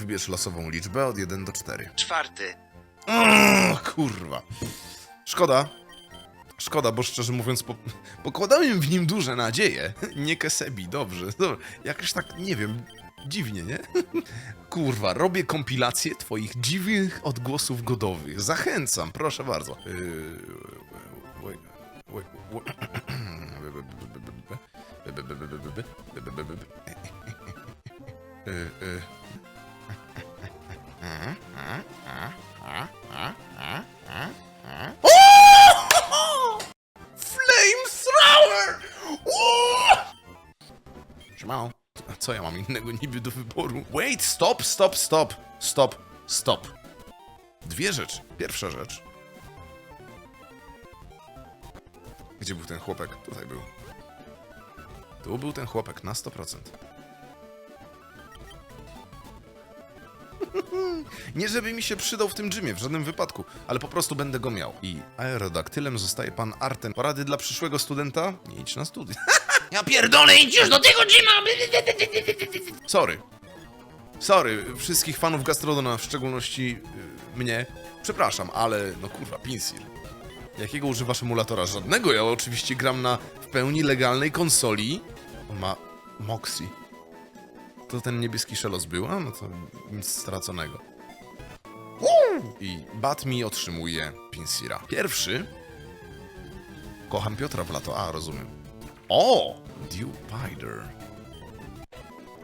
wybierz losową liczbę od 1 do 4. Czwarty. O, kurwa. Szkoda. Szkoda, bo szczerze mówiąc, po, pokładałem w nim duże nadzieje. Nie Kesebi, dobrze. dobrze. Jakoś tak, nie wiem, dziwnie, nie? Kurwa, robię kompilację twoich dziwnych odgłosów godowych. Zachęcam, proszę bardzo. Yy, Siemano. A Co ja mam innego niby do wyboru? Wait, stop, stop, stop, stop, stop. Dwie rzeczy. Pierwsza rzecz. Gdzie był ten chłopak? Tutaj był. Tu był ten chłopak na 100%. Nie żeby mi się przydał w tym gymie, w żadnym wypadku, ale po prostu będę go miał. I aerodaktylem zostaje pan Arten. Porady dla przyszłego studenta? Nie idź na studia. ja pierdolę, idź już do tego gyma! Sorry. Sorry, wszystkich fanów Gastrodona, w szczególności y, mnie. Przepraszam, ale no kurwa, Pinsir. Jakiego używasz emulatora? Żadnego, ja oczywiście gram na w pełni legalnej konsoli. On ma Moxie. To ten niebieski szelos był, a no to nic straconego. I Batmi otrzymuje Pinsira. Pierwszy. Kocham Piotra w lato. A, rozumiem. O! Dewpider.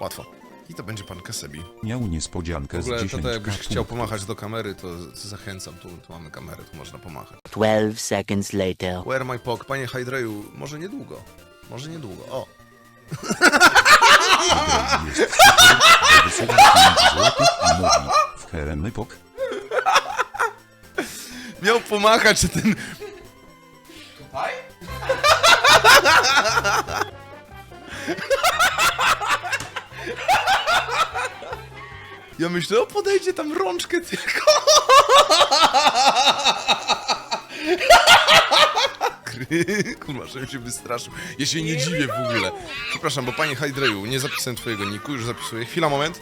Łatwo. I to będzie pan Kasebi. Miał niespodziankę W ogóle z 10 tata, jakbyś punktów. chciał pomachać do kamery, to zachęcam. Tu, tu mamy kamerę, tu można pomachać. 12 seconds later. Where my pog? Panie Hydreju, może niedługo. Może niedługo. O! W herem epok. Miał pomachać ten... Tutaj? Ja myślę, o podejdzie tam rączkę tylko. Kurwa, żebym się wystraszył. Ja się nie dziwię w ogóle. Przepraszam, bo panie Hydreju, nie zapisałem twojego niku, już zapisuję. Chwila, moment.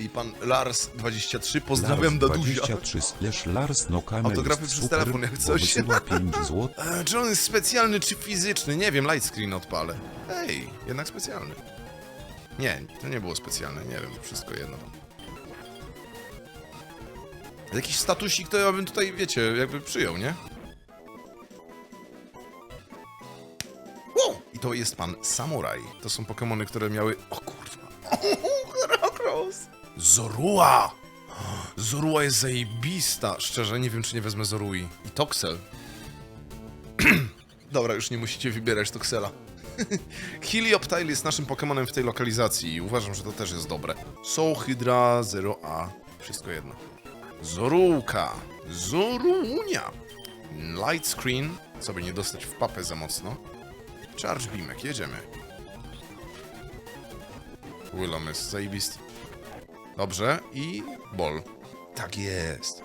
I pan Lars23, pozdrawiam Lars Daduzia. 23 slash Lars no Autografy przez telefon, jak coś. Wysyła 5 zł. E, czy on jest specjalny, czy fizyczny? Nie wiem, lightscreen odpalę. Ej, jednak specjalny. Nie, to nie było specjalne, nie wiem, wszystko jedno tam. Jakiś statusik to ja bym tutaj, wiecie, jakby przyjął, nie? To jest pan Samurai. To są Pokémony, które miały... O kurwa. Heracross! Zorua! Zorua jest zajebista. Szczerze, nie wiem, czy nie wezmę Zorui. I Toxel. Dobra, już nie musicie wybierać Toxela. Helioptile jest naszym Pokemonem w tej lokalizacji i uważam, że to też jest dobre. Sohydra 0A. Wszystko jedno. Zorułka. Zoruunia. Light screen. Co by nie dostać w papę za mocno. Charge Beamek, jedziemy. Willom jest zajebisty. Dobrze, i bol. Tak jest.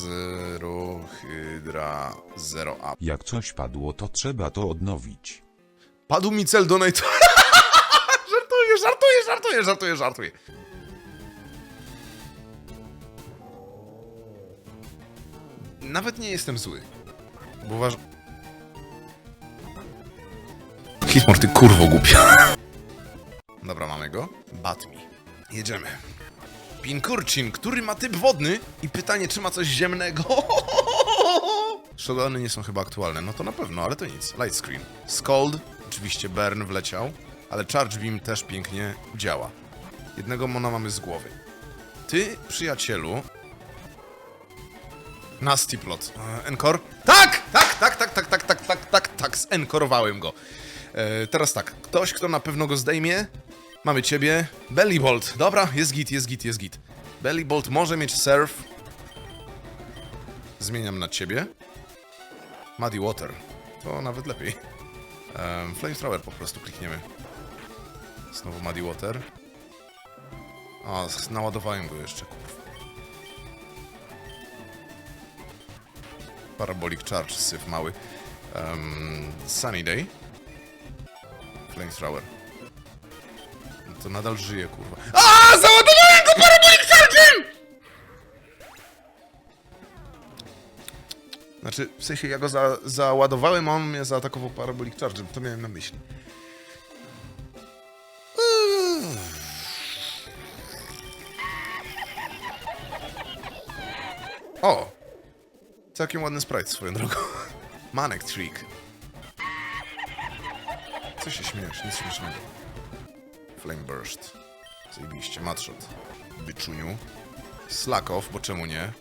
Zero hydra, zero up. Jak coś padło, to trzeba to odnowić. Padł mi cel donate. żartuję, żartuję, żartuję, żartuję, żartuję. Nawet nie jestem zły. Bo uważam... Hitmore, ty kurwo głupia. Dobra, mamy go. Batmi. Jedziemy. Pinkurcin, który ma typ wodny i pytanie, czy ma coś ziemnego. Shadowny nie są chyba aktualne, no to na pewno, ale to nic. Light screen. Scold, oczywiście Burn wleciał, ale Charge Beam też pięknie działa. Jednego mona mamy z głowy. Ty, przyjacielu... Nasty plot. E, Encore? Tak! Tak, tak, tak, tak, tak, tak, tak, tak, tak, zenkorowałem go. E, teraz tak, ktoś, kto na pewno go zdejmie, mamy ciebie. Bellybolt, dobra, jest git, jest git, jest git. Bellybolt może mieć surf. Zmieniam na ciebie. Muddy Water, to nawet lepiej. Um, Flamethrower po prostu klikniemy. Znowu Muddy Water. O, naładowałem go jeszcze. Parabolic Charge, syf mały. Um, Sunny Day. Flank to nadal żyje, kurwa. A, Załadowałem go parabolic charge'em! Znaczy, w sensie ja go za, załadowałem, a on mnie zaatakował parabolic charge'em. To miałem na myśli. O! Całkiem ładny sprite swoją drogą. Manek Trick. Co się śmiesz? Nic śmiesznego. Flame Burst. Zajebiście. Matshot. Byczuniu. Slack off, bo czemu nie?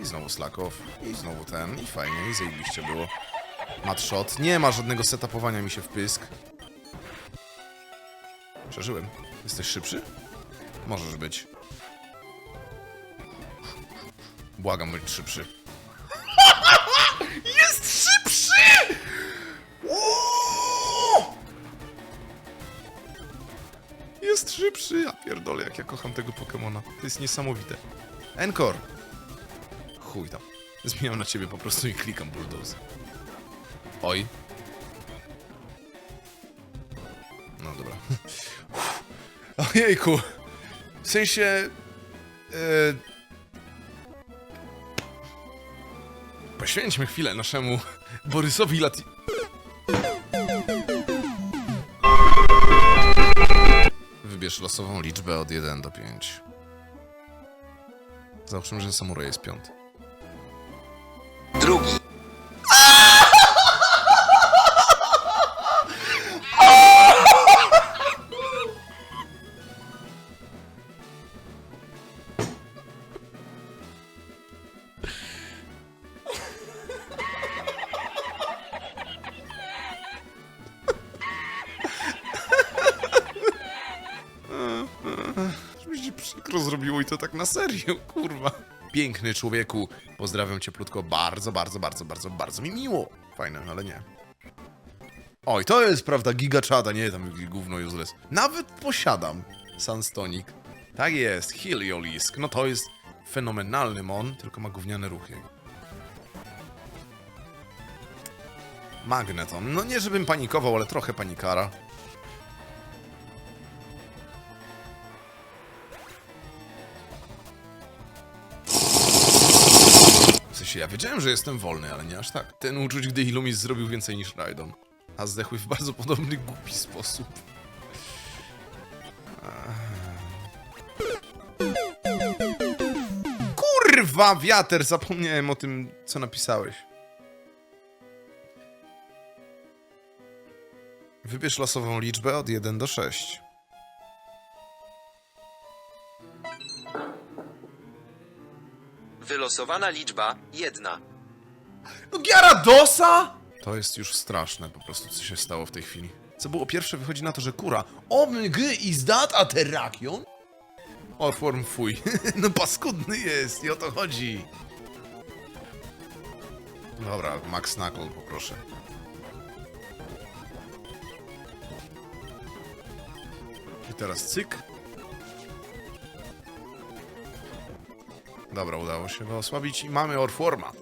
I znowu slack off. I znowu ten. I fajnie. I zajebiście było. Matshot. Nie ma żadnego setupowania mi się w pysk. Przeżyłem. Jesteś szybszy? Możesz być. Błagam, bądź szybszy. Szybszy! Ja pierdolę, jak ja kocham tego Pokemona. To jest niesamowite. Encore! Chuj tam. Zmieniam na ciebie po prostu i klikam bulldoze. Oj. No dobra. Ojejku. W sensie... E... Poświęćmy chwilę naszemu Borysowi Lati... Wybierz losową liczbę od 1 do 5. Załóżmy, że samuraj jest piąty. Przykro zrobiło i to tak na serio, kurwa. Piękny człowieku, pozdrawiam cię plutko, bardzo, bardzo, bardzo, bardzo, bardzo mi miło. Fajne, ale nie. Oj, to jest prawda, gigaczada, nie tam gówno useless. Nawet posiadam Sunstonic. Tak jest, Heliolisk, no to jest fenomenalny mon, tylko ma gówniane ruchy. Magneton, no nie żebym panikował, ale trochę panikara. Sensie ja wiedziałem, że jestem wolny, ale nie aż tak. Ten uczuć, gdy Illumis zrobił więcej niż Raidon. A zdechły w bardzo podobny, głupi sposób. Kurwa, wiater! Zapomniałem o tym, co napisałeś. Wybierz losową liczbę od 1 do 6. Wylosowana liczba jedna. No Gyaradosa! To jest już straszne po prostu, co się stało w tej chwili. Co było pierwsze, wychodzi na to, że kura OMG is that a terrakion? Orform fuj. no paskudny jest i o to chodzi. Dobra, Max Knuckle poproszę. I teraz cyk. Dobra, udało się go osłabić i mamy Orforma.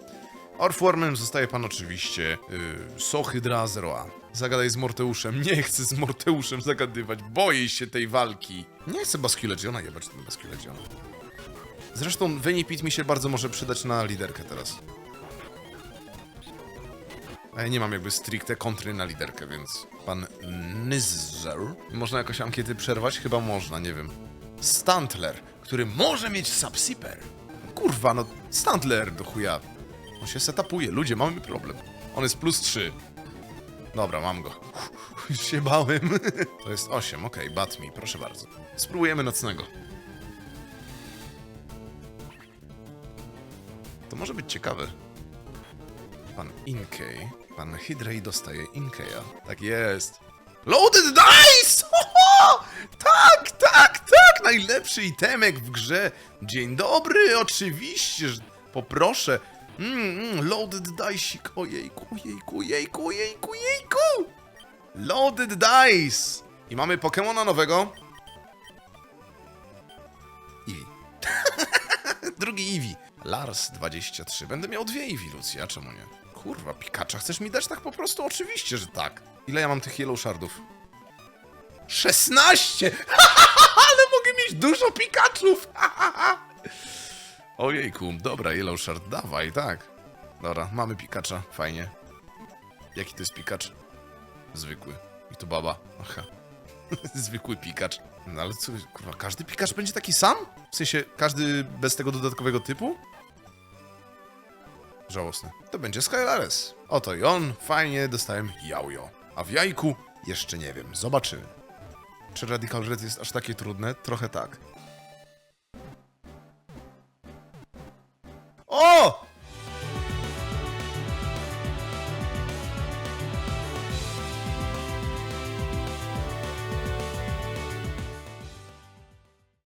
Orformem zostaje pan oczywiście yy, Sohydra Zeroa. Zagadaj z Morteuszem. Nie chcę z Morteuszem zagadywać. Boję się tej walki. Nie chcę Basculegiona jebać ten Basculegion. Zresztą Venipit mi się bardzo może przydać na liderkę teraz. A ja nie mam jakby stricte kontry na liderkę, więc pan Nizzer. Można jakoś ankiety przerwać? Chyba można, nie wiem. Stantler, który może mieć Subsiper. Kurwa, no Stantler do chuja. On się setupuje. Ludzie, mamy problem. On jest plus 3. Dobra, mam go. Już się bałem. To jest 8, okej, okay, bat mi, proszę bardzo. Spróbujemy nocnego. To może być ciekawe. Pan Inkei. Pan Hydrei dostaje Inkeya. Tak jest. Loaded Dice! Ho, Tak, tak, tak! Najlepszy itemek w grze. Dzień dobry, oczywiście. że- Poproszę. Mm, mm, loaded Dice. Ojejku, ojejku, ojejku, ojejku, ojejku! Loaded Dice! I mamy Pokemona nowego. Eevee. Drugi Eevee. Lars 23. Będę miał dwie Eevee, Lucja, czemu nie? Kurwa, Pikacha, chcesz mi dać tak po prostu? Oczywiście, że tak. Ile ja mam tych Yellow Shardów? 16! Ale mogę mieć dużo Pikachów! Ojejku, dobra, Yellow Shard, dawaj, tak. Dobra, mamy pikacza, fajnie. Jaki to jest pikacz? Zwykły. I to baba. Aha. Zwykły pikacz. No ale co, kurwa, każdy pikacz będzie taki sam? W sensie, każdy bez tego dodatkowego typu? Żałosne. To będzie Skylares. Oto i on, fajnie, dostałem jałjo. A w jajku jeszcze nie wiem, zobaczymy. Czy Radical Red jest aż takie trudne? Trochę tak. O!